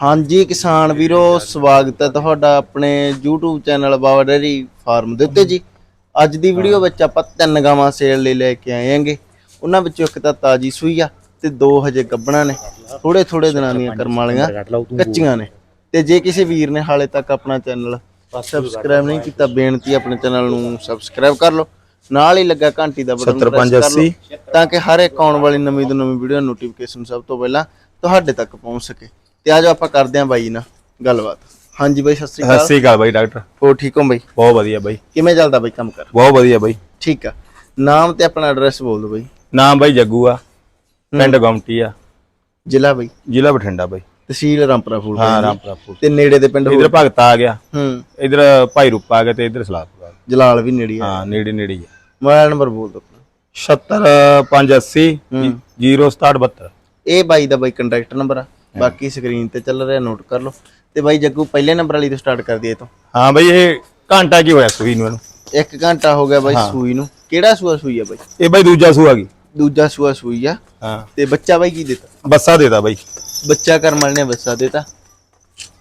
ਹਾਂਜੀ ਕਿਸਾਨ ਵੀਰੋ ਸਵਾਗਤ ਹੈ ਤੁਹਾਡਾ ਆਪਣੇ YouTube channel Baba dairy farm ਦੇ ਉੱਤੇ ਜੀ। ਅੱਜ ਦੀ ਵੀਡੀਓ ਵਿੱਚ ਆਪਾਂ ਤਿੰਨ ਗਾਵਾਂ ਸੇਲ ਲਈ ਲੈ ਕੇ ਆਏ ਆਂਗੇ ਉਹਨਾਂ ਵਿੱਚੋਂ ਇੱਕ ਤਾਂ ਤਾਜੀ ਸੂਈ ਆ ਤੇ ਦੋ ਹਜੇ ਗੱਬਣਾ ਨੇ। ਥੋੜੇ ਥੋੜੇ ਦਿਨਾਂ ਦੀਆਂ ਕਰਮ ਵਾਲੀਆਂ ਕੱਚੀਆਂ ਨੇ। ਤੇ ਜੇ ਕਿਸੇ ਵੀਰ ਨੇ ਹਾਲੇ ਤੱਕ ਆਪਣਾ ਚੈਨਲ ਸਬਸਕ੍ਰਾਈਬ ਨਹੀਂ ਕੀਤਾ ਬੇਨਤੀ ਆਪਣੇ ਚੈਨਲ ਨੂੰ ਸਬਸਕ੍ਰਾਈਬ ਕਰ ਲਓ। ਨਾਲ ਹੀ ਲੱਗਾ ਘੰਟੀ ਦਾ ਬਟਨ ਪ੍ਰੈਸ ਕਰ ਲਓ ਤਾਂ ਕਿ ਹਰ ਇੱਕ ਆਉਣ ਵਾਲੀ ਨਵੀਂ ਤੋਂ ਨਵੀਂ ਵੀਡੀਓ ਨੋਟੀਫਿਕੇਸ਼ਨ ਸਭ ਤੋਂ ਪਹਿਲਾਂ ਤੁਹਾਡੇ ਤੱਕ ਪਹੁੰਚ ਸਕੇ। ਤੇ ਆਜੋ ਆਪਾਂ ਕਰਦੇ ਆਂ ਬਾਈ ਨਾਲ ਗੱਲਬਾਤ। ਹਾਂਜੀ ਬਾਈ ਸਤਿ ਸ੍ਰੀ ਸਤਿ ਅਕਾਲ ਸ੍ਰੀ ਅਕਾਲ ਬਾਈ ਡਾਕਟਰ। ਹੋ ਠੀਕ ਹੋ ਬਾਈ? ਬਹੁਤ ਵਧੀਆ ਬਾਈ। ਕਿਵੇਂ ਚੱਲਦਾ ਬਾਈ ਕੰਮ ਕਰ? ਬਹੁਤ ਵਧੀਆ ਬਾਈ। ਠੀਕ ਆ। ਨਾਮ ਤੇ ਆਪਣਾ ਐਡਰੈਸ ਬੋਲ ਦਿਓ ਬਾਈ। ਨਾਮ ਬਾਈ ਜੱਗੂ ਆ। ਪਿੰਡ ਗਮਟੀ ਆ। ਜ਼ਿਲ੍ਹਾ ਬਾਈ? ਜ਼ਿਲ੍ਹਾ ਬਠਿੰਡਾ ਬਾਈ। ਤਹਿਸੀਲ ਰਾਮਪੁਰਾ ਫੂਲ ਹਾਂ ਰਾਮਪੁਰਾ ਫੂਲ। ਤੇ ਨੇੜੇ ਦੇ ਪਿੰਡ ਇਧਰ ਭਗਤ ਆ ਗਿਆ। ਹੂੰ। ਇਧਰ ਭਾਈ ਰੂਪਾ ਆ ਗਿਆ ਤੇ ਇਧਰ ਸਲਾਹਪੁਰ ਆ ਗਿਆ। ਜਲਾਲ ਵੀ ਨੇੜੇ ਆ। ਹਾਂ ਨੇੜੇ ਨੇੜੇ ਹੀ ਆ। ਮੋਬਾਈਲ ਨੰਬਰ ਬੋਲ ਦਿਓ ਆਪਣਾ। 70580 0772 ਇਹ ਬਾਈ ਦਾ ਬਾਈ ਕੰਟੈਕਟ ਨੰਬਰ ਆ। ਬਾਕੀ ਸਕਰੀਨ ਤੇ ਚੱਲ ਰਿਹਾ ਨੋਟ ਕਰ ਲਓ। ਤੇ ਬਾਈ ਜੱਗੂ ਪਹਿਲੇ ਨੰਬਰ ਵਾਲੀ ਤੋਂ ਸਟਾਰਟ ਕਰ ਦਈਏ ਤੋਂ। ਹਾਂ ਬਾਈ ਇਹ ਘੰਟਾ ਕੀ ਹੋਇਆ ਸੂਈ ਨੂੰ ਇਹਨੂੰ? ਇੱਕ ਘੰਟਾ ਹੋ ਗਿਆ ਬਾਈ ਸੂਈ ਨੂੰ। ਕਿਹੜਾ ਸੂਆ ਸੂਈ ਆ ਬਾਈ? ਇਹ ਬਾਈ ਦੂਜਾ ਸੂ ਆ ਗਈ ਦੂਜਾ ਸੂਆ ਸੂਈ ਆ। ਹਾਂ। ਤੇ ਬੱਚਾ ਬਾਈ ਕੀ ਦਿੱਤਾ? ਬੱਸਾ ਦੇਦਾ ਬਾਈ। ਬੱਚਾ ਕਰਮ ਵਾਲੇ ਨੇ ਬੱਚਾ ਦਿੱਤਾ।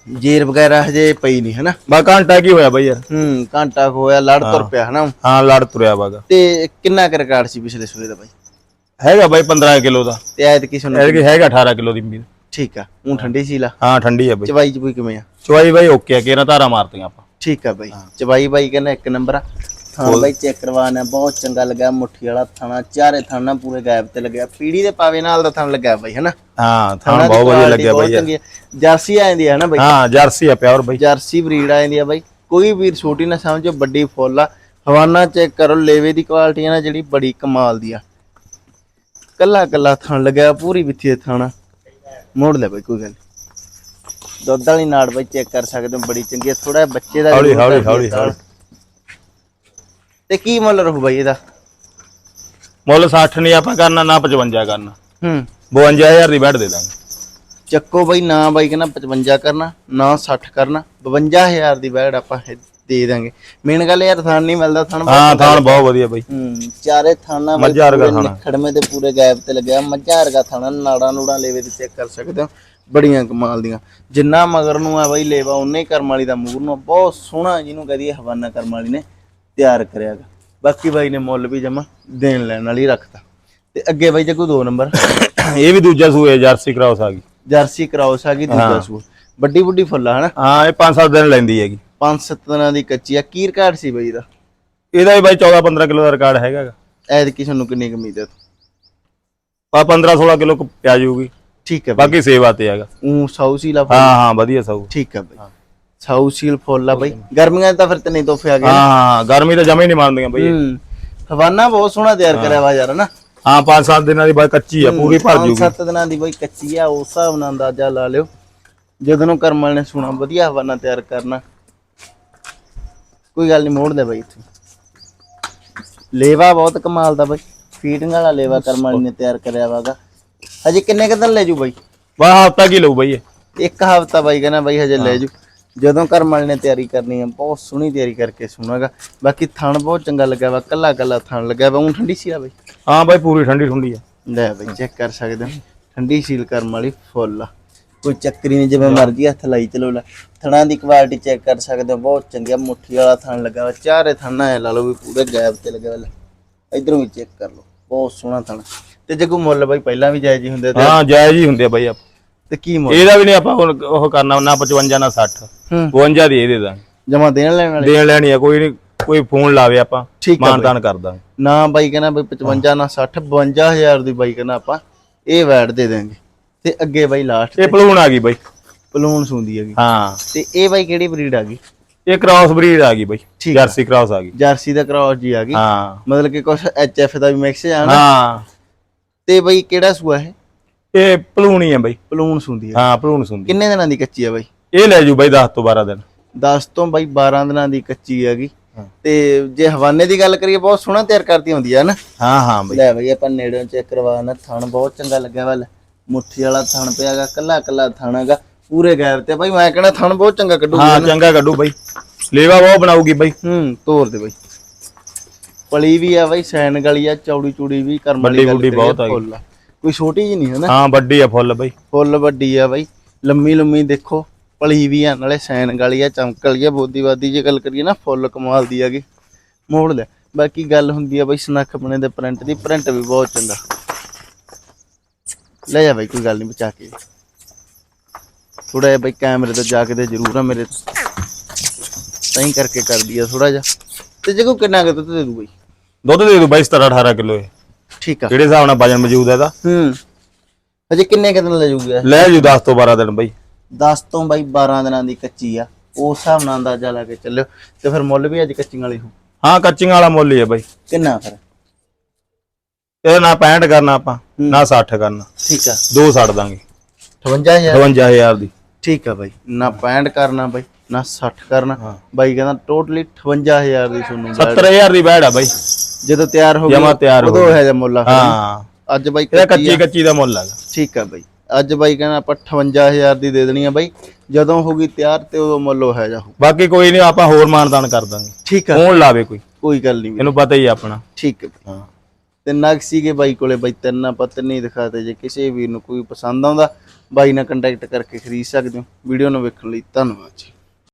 ਜੇਰ ਵਗੈਰਾ ਹਜੇ ਪਈ ਨਹੀਂ ਹਨਾ? ਬਾ ਘੰਟਾ ਕੀ ਹੋਇਆ ਬਾਈ ਯਾਰ? ਹੂੰ ਘੰਟਾ ਹੋਇਆ ਲੜ ਤੁਰ ਪਿਆ ਹਨਾ? ਹਾਂ ਲੜ ਤੁਰਿਆ ਬਾਗਾ। ਤੇ ਕਿੰਨਾ ਕੁ ਰਿਕਾਰਡ ਸੀ ਪਿਛਲੇ ਸੂਏ ਦਾ ਬਾਈ? ਹੈਗਾ ਬਾਈ 15 ਕਿਲੋ ਦਾ। ਤੇ ਐਤ ਕੀ ਸੁਣ ਹੈਗਾ 18 ਕਿਲੋ ਦੀ ਉਮੀਦ ਠੀਕ ਆ ਉਹ ਠੰਡੀ ਸੀ ਲਾ। ਹਾਂ ਠੰਡੀ ਆ ਬਾਈ। ਚਵਾਈ ਚ ਕੋਈ ਕਿਵੇਂ ਆ? ਚਵਾਈ ਬਾਈ ਓਕੇ ਆ ਕਿਹਨਾਂ ਧਾਰਾ ਮਾਰਤੀਆਂ ਆਪਾਂ। ਠੀਕ ਆ ਬਾਈ ਚਵਾਈ ਬਾਈ ਕਹਿੰਦਾ ਇੱਕ ਨੰਬਰ ਆ। ਹਾਂ ਬਾਈ ਚੈੱਕ ਕਰਵਾਣਾ ਬਹੁਤ ਚੰਗਾ ਲੱਗਾ ਮੁੱਠੀ ਵਾਲਾ ਥਾਣਾ ਚਾਰੇ ਥਾਣਾ ਪੂਰੇ ਗਾਇਬ ਤੇ ਲੱਗਿਆ। ਪੀੜੀ ਦੇ ਪਾਵੇ ਨਾਲ ਦਾ ਥਾਣਾ ਲੱਗਾ ਬਾਈ ਹਨਾ? ਹਾਂ ਥਾਣਾ ਬਹੁਤ ਵਧੀਆ ਲੱਗਿਆ ਬਾਈ। ਜਰਸੀ ਆ ਜਾਂਦੀ ਹੈ ਨਾ ਬਾਈ? ਹਾਂ ਜਰਸੀ ਆ ਪਿਓਰ ਬਾਈ। ਜਰਸੀ ਬਰੀਡ ਆ ਜਾਂਦੀ ਆ ਬਾਈ। ਕੋਈ ਵੀਰ ਛੋਟੀ ਨਾ ਸਮਝੋ ਵੱਡੀ ਫੁੱਲ ਆ। ਹਵਾਨਾ ਚੈੱਕ ਕਰੋ ਲੇਵੇ ਦੀ ਕੁਆਲਿਟੀ ਆ ਨਾ ਜਿਹੜੀ ਬੜੀ ਕਮਾਲ ਦੀ ਆ। ਕੱਲਾ ਕੱਲਾ ਥਣ ਲੱਗਿਆ ਪੂਰੀ ਵਿੱਥੀ ਥਾਣਾ। ਮੋੜ ਲੈ ਬਾਈ ਕੋਈ ਗੱਲ ਨੀ। ਦੁੱਧ ਵਾਲੀ ਨਾੜ ਬਾਈ ਚੈੱਕ ਕਰ ਸਕਦੇ ਹੋ ਬੜੀ ਚੰਗੀ ਆ। ਥੋੜਾ ਬੱਚੇ ਦਾ ਹੌਲੀ ਹੌਲੀ ਹੌਲੀ। ਹੌਲੀ। ਤੇ ਕੀ ਮੁੱਲ ਰਹੂ ਬਾਈ ਇਹਦਾ? ਮੁੱਲ 60 ਨਹੀਂ ਆਪਾਂ ਕਰਨਾ ਨਾ 55 ਕਰਨਾ। ਹੂੰ। 52000 ਦੀ ਬੈਠ ਦੇ ਦਾਂਗੇ। ਚੱਕੋ ਬਾਈ ਨਾ ਬਾਈ ਕਹਿੰਦਾ 55 ਕਰਨਾ ਨਾ 60 ਕਰਨਾ 52000 ਦੀ ਬੈੜ ਆਪਾਂ ਇਹ ਦੇ ਦਾਂਗੇ। ਮੇਨ ਗੱਲ ਯਾਰ ਥਣ ਨਹੀਂ ਮਿਲਦਾ ਥਣ ਹਾਂ ਥਾਣ ਬਹੁਤ ਵਧੀਆ ਬਾਈ। ਹੂੰ ਚਾਰੇ ਥਾਣਾ ਮੱਝਾਂ ਵਰਗਾ ਥਾਣਾ। ਖੜਮੇ ਤੇ ਪੂਰੇ ਗੈਪ ਤੇ ਲੱਗਿਆ। ਮੱਝਾਂ ਵਰਗਾ ਥਾਣਾ ਨਾੜਾ ਨੂੜਾ ਲੇਵੇ ਤੇ ਚੈੱਕ ਕਰ ਸਕਦੇ ਹੋ। ਬੜੀਆਂ ਕਮਾਲ ਦੀਆਂ। ਜਿੰਨਾ ਮਗਰ ਨੂੰ ਆ ਬਾਈ ਲੇਵਾ ਉਨੇ ਕਰਮ ਵਾਲੀ ਦਾ ਮੂਰ ਨੂੰ। ਬਹੁਤ ਸੋਹਣਾ ਜਿਹਨੂੰ ਕਹਦੀ ਹਵਾਨਾ ਕਰਮ ਵਾਲੀ ਨੇ ਤਿਆਰ ਕਰਿਆਗਾ ਬਾਕੀ ਬਾਈ ਨੇ ਮੁੱਲ ਵੀ ਜਮਾ ਦੇਣ ਲੈਣ ਵਾਲੀ ਰੱਖਤਾ। ਤੇ ਅੱਗੇ ਬਾਈ ਜੱਗੂ ਦੋ ਨੰਬਰ। ਇਹ ਵੀ ਦੂਜਾ ਸੂਏ ਜਰਸੀ ਕਰਾਉਸ ਆ ਗਈ ਜਰਸੀ ਕਰਾਉਸ ਆ ਗਈ ਦੂਜਾ ਸੂ ਵੱਡੀ ਵੱਡੀ ਫੁੱਲਾ ਹਨਾ? ਹਾਂ ਇਹ 5-7 ਦਿਨ ਲੈਂਦੀ ਹੈਗੀ। ਪੰਜ ਸੱਤ ਦਿਨਾਂ ਦੀ ਕੱਚੀ ਆ। ਕੀ ਰਿਕਾਰਡ ਸੀ ਬਾਈ ਦਾ ਇਹਦਾ ਵੀ ਬਾਈ 14-15 ਕਿਲੋ ਦਾ ਰਿਕਾਰਡ ਹੈਗਾ ਗਾ। ਐਦ ਕੀ ਸਾਨੂੰ ਕਿੰਨੀ ਕੁ ਉਮੀਦ ਹੈ ਆ 15-16 ਕਿਲੋ ਕੁ ਪਿਆ ਜਾਊਗੀ। ਠੀਕ ਹੈ ਬਾਈ। ਬਾਕੀ ਸੇਵਾ ਤੇ ਹੈਗਾ। ਉਹ ਸਾਊ ਸੀਲਾ ਹਾਂ ਹਾਂ ਵਧੀਆ ਸਭ ਠੀਕ ਹੈ ਬਾਈ। ਸਾਊ ਸੀਲ ਫੁੱਲ ਆ ਬਾਈ। ਗਰਮੀਆਂ 'ਚ ਤਾਂ ਫਿਰ ਤਨੇ ਤੋਹਫੇ ਆ ਗਏ ਹਾਂ ਹਾਂ ਗਰਮੀ ਤਾਂ ਜਮੇ ਨਹੀਂ ਮੰਨਦੀਆਂ ਬਾਈ। ਹੂੰ। ਹਵਾਨਾ ਬਹੁਤ ਸੋਹਣਾ ਤਿਆਰ ਕਰਿਆ ਵਾ ਯਾਰ ਨਾ ਹਾਂ 5-7 ਦਿਨਾਂ ਦੀ ਬਾਈ ਕੱਚੀ ਆ ਪੂਰੀ ਭਰ ਜੂਗੀ। ਸੱਤ ਦਿਨਾਂ ਦੀ ਬਾਈ ਕੱਚੀ ਆ ਉਸ ਹਿਸਾਬ ਨਾਲ ਅੰਦਾਜ਼ਾ ਲਾ ਲਿਓ। ਜਦੋਂ ਨੂੰ ਕਰਮਲ ਨੇ ਸੋਹਣਾ ਵਧੀਆ ਹਵਾਨਾ ਤਿਆਰ ਕਰਨਾ। ਕੋਈ ਗੱਲ ਨਹੀਂ ਮੋੜ ਦੇ ਬਾਈ ਇੱਥੇ। ਲੇਵਾ ਬਹੁਤ ਕਮਾਲ ਦਾ ਬਾਈ। ਫੀਡਿੰਗ ਵਾਲਾ ਲੇਵਾ ਕਰਮਲ ਨੇ ਤਿਆਰ ਕਰਿਆ ਵਾਗਾ ਹਜੇ ਕਿੰਨੇ ਕੁ ਦਿਨ ਲੈ ਜੂ ਬਾਈ? ਵਾਹ ਹਫਤਾ ਕੀ ਲਊ ਬਾਈ ਇਹ। ਇੱਕ ਹਫਤਾ ਬਾਈ ਕਹਿੰਦਾ ਬਾਈ ਹਜੇ ਲੈ ਜੂ। ਜਦੋਂ ਕਰਮਲ ਨੇ ਤਿਆਰੀ ਕਰਨੀ ਹੈ ਬਹੁਤ ਸੋਹਣੀ ਤਿਆਰੀ ਕਰਕੇ ਸੁਣਾਗਾ ਬਾਕੀ ਥਣ ਬਹੁਤ ਚੰਗਾ ਲੱਗਾ ਵਾ ਕੱਲਾ ਕੱਲਾ ਥਣ ਲੱਗਾ ਵਾ। ਉਹ ਠੰਡੀ ਸੀ ਆ ਬਾਈ? ਹਾਂ ਬਾਈ ਪੂਰੀ ਠੰਡੀ ਠੰਡੀ ਆ। ਲੈ ਬਾਈ ਚੈੱਕ ਕਰ ਸਕਦੇ ਹੋ। ਠੰਡੀ ਸੀਲ ਕਰਮ ਵਾਲੀ ਫੁੱਲ ਆ। ਕੋਈ ਚੱਕਰੀ ਨਹੀਂ ਜਿਵੇਂ ਮਰਜ਼ੀ ਹੱਥ ਲਾਈ ਚਲੋ ਲੈ। ਥਣਾਂ ਦੀ ਕੁਆਲਿਟੀ ਚੈੱਕ ਕਰ ਸਕਦੇ ਹੋ ਬਹੁਤ ਚੰਗੀ ਮੁੱਠੀ ਵਾਲਾ ਥਣ ਲੱਗਾ ਵਾ ਚਾਰੇ ਥਣਾ ਐ ਲਾ ਲਓ ਵੀ ਪੂਰੇ ਗੈਪ ਤੇ ਲੱਗਾ ਵਾ ਇਧਰੋਂ ਵੀ ਚੈੱਕ ਕਰ ਲਓ ਬਹੁਤ ਸੋਹਣਾ ਥਣ। ਤੇ ਜੱਗੂ ਮੁੱਲ ਬਾਈ ਪਹਿਲਾਂ ਵੀ ਜਾਇਜ਼ ਹੀ ਹੁੰਦੇ ਤੇ ਹਾਂ ਜਾਇਜ਼ ਹੀ ਹੁੰਦੇ ਆ ਬਾਈ ਆਪ। ਤੇ ਕੀ ਮੁੱਲ? ਇਹਦਾ ਵੀ ਨਹੀਂ ਆਪਾਂ ਹੁਣ ਉਹ ਕਰਨਾ ਨਾ 55 ਨਾ 60 ਹੂੰ। 52 ਦੀ ਇਹ ਦੇ। ਜਮਾ ਦੇਣ ਲੈਣ ਵਾਲੇ? ਦੇਣ ਲੈਣੀ ਆ ਕੋਈ ਨਹੀਂ ਕੋਈ ਫੋਨ ਲਾਵੇ ਆਪਾਂ ਠੀਕ ਆ ਮਾਨ ਤਾਨ ਕਰ ਦਾਂਗੇ। ਨਾ ਬਾਈ ਕਹਿੰਦਾ ਬਈ 55 ਨਾ 60 52000 ਦੀ ਬਾਈ ਕਹਿੰਦਾ ਆਪਾਂ ਇਹ ਵੈਟ ਦੇ ਦਾਂਗੇ ਤੇ ਅੱਗੇ ਬਾਈ ਲਾਸਟ ਇਹ ਪਲੂਣ ਆ ਗਈ ਬਾਈ। ਪਲੂਨ ਸੁੰਦੀ ਹੈਗੀ। ਹਾਂ। ਤੇ ਇਹ ਬਾਈ ਕਿਹੜੀ ਬਰੀਡ ਆ ਗਈ? ਇਹ ਕ੍ਰਾਸ ਬਰੀਡ ਆ ਗਈ ਬਾਈ। ਆ। ਜਰਸੀ ਕ੍ਰਾਸ ਆ ਗਈ। ਜਰਸੀ ਦਾ ਕ੍ਰਾਸ ਜੀ ਆ ਗਈ। ਹਾਂ। ਮਤਲਬ ਕਿ ਕੁਝ ਐਚਐਫ ਦਾ ਵੀ ਮਿਕਸ ਆ ਨਾ ਹਾਂ। ਤੇ ਬਾਈ ਕਿਹੜਾ ਸੂਆ ਹੈ ਇਹ ਪਲੂਣੀ ਆ ਬਾਈ। ਪਲੂਨ ਸੁੰਦੀ ਹੈ ਹਾਂ ਪਲੂਣ ਸੁੰਦੀ ਕਿੰਨੇ ਦਿਨਾਂ ਦੀ ਕੱਚੀ ਆ ਬਾਈ? ਇਹ ਲੈ ਜੂ ਬਾਈ 10 ਤੋਂ 12 ਦਿਨ। 10 ਤੋਂ ਬਾਈ 12 ਦਿਨਾਂ ਦੀ ਕੱਚੀ ਹੈਗੀ। ਹਾਂ। ਤੇ ਜੇ ਹਵਾਨੇ ਦੀ ਗੱਲ ਕਰੀਏ ਬਹੁਤ ਸੋਹਣਾ ਤਿਆਰ ਕਰਦੀ ਹੁੰਦੀ ਆ ਨਾ ਹਾਂ ਹਾਂ ਬਾਈ। ਲੈ ਬਈ ਆਪਾਂ ਨੇੜੋਂ ਚੈੱਕ ਕਰਵਾਣਾ ਥਣ ਬਹੁਤ ਚੰਗਾ ਲੱਗਿਆ ਵਾ ਲੈ ਮੁੱਠੀ ਵਾਲਾ ਥਣ ਪਿਆਗਾ ਕੱਲਾ ਕੱਲਾ ਥਣਾਗਾ ਪੂਰੇ ਗੈਰ ਤੇ ਬਾਈ ਮੈਂ ਕਹਿੰਦਾ ਥਣ ਬਹੁਤ ਚੰਗਾ ਕੱਢੂ ਹਾਂ ਚੰਗਾ ਕੱਢੂ ਬਾਈ। ਲੇਵਾ ਬਹੁਤ ਬਣਾਉਗੀ ਬਾਈ। ਹੂੰ ਤੋਰ ਦੇ ਬਾਈ। ਪਲੀ ਵੀ ਆ ਬਾਈ ਸੈਨ ਗਲੀ ਆ ਚੌੜੀ ਚੂੜੀ ਵੀ ਕਰਮ ਵਾਲੀ ਗੱਲ ਵੱਡੀ ਬਹੁਤ ਆ। ਕੋਈ ਛੋਟੀ ਜੀ ਨਹੀਂ ਹੈ ਨਾ? ਹਾਂ ਵੱਡੀ ਆ ਫੁੱਲ ਬਾਈ। ਫੁੱਲ ਵੱਡੀ ਆ ਬਾਈ। ਲੰਮੀ ਲੰਮੀ ਦੇਖੋ ਪਲੀ ਵੀ ਆ ਨਾਲੇ ਸੈਨ ਗਾਲੀ ਆ ਚਮਕ ਵਾਲੀ ਆ ਬੋਦੀਵਾਦੀ ਜੇ ਗੱਲ ਕਰੀਏ ਨਾ ਫੁੱਲ ਕਮਾਲ ਦੀ ਹੈਗੀ। ਮੋੜ ਲੈ ਬਾਕੀ ਗੱਲ ਹੁੰਦੀ ਆ ਬਈ ਸਨੱਖ ਬਣੇ ਦੇ ਪ੍ਰਿੰਟ ਦੀ ਪ੍ਰਿੰਟ ਵੀ ਬਹੁਤ ਚੰਗਾ। ਲੈ ਜਾ ਬਈ ਕੋਈ ਗੱਲ ਨਹੀਂ ਬਚਾ ਕੇ। ਥੋੜਾ ਜਿਹਾ ਬਈ ਕੈਮਰੇ ਤੇ ਜਾ ਕੇ ਤੇ ਜ਼ਰੂਰ ਆ ਮੇਰੇ ਸਹੀ ਕਰਕੇ ਕਰਦੀ ਆ ਥੋੜਾ ਜਿਹਾ। ਤੇ ਜੇ ਕੋਈ ਕਿੰਨਾ ਕੁ ਦੁੱਧ ਦੇ ਦੂ ਬਈ? ਦੁੱਧ ਦੇ ਦੂ ਬਾਈ 17 18 ਕਿਲੋ ਇਹ। ਠੀਕ ਆ। ਕਿਹੜੇ ਹਿਸਾਬ ਨਾਲ ਵਜਨ ਮੌਜੂਦ ਹੈ ਇਹਦਾ? ਹੂੰ। ਅਜੇ ਕਿੰਨੇ ਕੁ ਦਿਨ ਲੈ ਜਾਊਗਾ ਲੈ ਜੂ 10 ਤੋਂ 12 ਦਿਨ ਬਾਈ। 10 ਤੋਂ ਬਾਈ 12 ਦਿਨਾਂ ਦੀ ਕੱਚੀ ਆ। ਉਸ ਹਿਸਾਬ ਨਾਲ ਅੰਦਾਜ਼ਾ ਲਾ ਕੇ ਚੱਲਿਓ। ਤੇ ਫਿਰ ਮੁੱਲ ਵੀ ਅੱਜ ਕੱਚੀਆਂ ਵਾਲੀ ਹੋ ਹਾਂ ਕੱਚੀਆਂ ਵਾਲਾ ਮੁੱਲ ਹੀ ਹੈ ਬਾਈ। ਕਿੰਨਾ ਫਿਰ? ਇਹਦਾ ਨਾ 65 ਕਰਨਾ ਆਪਾਂ ਨਾ 60 ਕਰਨਾ। ਠੀਕ ਆ। ਦੋ ਛੱਡ ਦਾਂਗੇ। 58000 58000 ਦੀ। ਠੀਕ ਆ ਬਾਈ। ਨਾ 65 ਕਰਨਾ ਬਾਈ ਨਾ 60 ਕਰਨਾ। ਬਾਈ ਕਹਿੰਦਾ ਟੋਟਲੀ 58000 ਦੀ ਤੁਹਾਨੂੰ ਬੈਠ 70000 ਦੀ ਬੈੜ ਆ ਬਾਈ। ਜਦੋਂ ਤਿਆਰ ਹੋ ਜਮਾਂ ਤਿਆਰ ਹੋ। ਹੈ ਜਾਂ ਮੁੱਲ ਆ। ਹਾਂ। ਅੱਜ ਬਾਈ ਕੱਚੀ ਕੱਚੀ ਆ। ਦਾ ਮੁੱਲ ਹੈਗਾ। ਠੀਕ ਆ ਬਾਈ। ਅੱਜ ਬਾਈ ਕਹਿੰਦਾ ਆਪਾਂ 58000 ਦੀ ਦੇ ਦੇਣੀ ਆ ਬਾਈ। ਜਦੋਂ ਹੋ ਗਈ ਤਿਆਰ ਤੇ ਉਦੋਂ ਮੁੱਲ ਹੋ ਜਾ ਹੋ ਬਾਕੀ ਕੋਈ ਨਹੀਂ ਆਪਾਂ ਹੋਰ ਮਾਨਦਾਨ ਕਰ ਦਾਂਗੇ। ਠੀਕ ਆ। ਕੌਣ ਲਾਵੇ ਕੋਈ। ਕੋਈ ਗੱਲ ਨਹੀਂ ਇਹਨੂੰ ਪਤਾ ਹੀ ਆ ਆਪਣਾ। ਠੀਕ ਹੈ ਹਾਂ। ਤੇ ਨਗ ਸੀਗੇ ਬਾਈ ਕੋਲੇ, ਬਾਈ ਤਿੰਨ ਆਪਾਂ ਤਿੰਨ ਦਿਖਾਤੇ ਜੇ ਕਿਸੇ ਵੀਰ ਨੂੰ ਕੋਈ ਪਸੰਦ ਆਉਂਦਾ, ਬਾਈ ਨਾਲ ਕੰਟੈਕਟ ਕਰਕੇ ਖਰੀਦ ਸਕਦੇ ਹੋ। ਵੀਡੀਓ ਨੂੰ ਵੇਖਣ ਲਈ ਧੰਨਵਾਦ ਜੀ।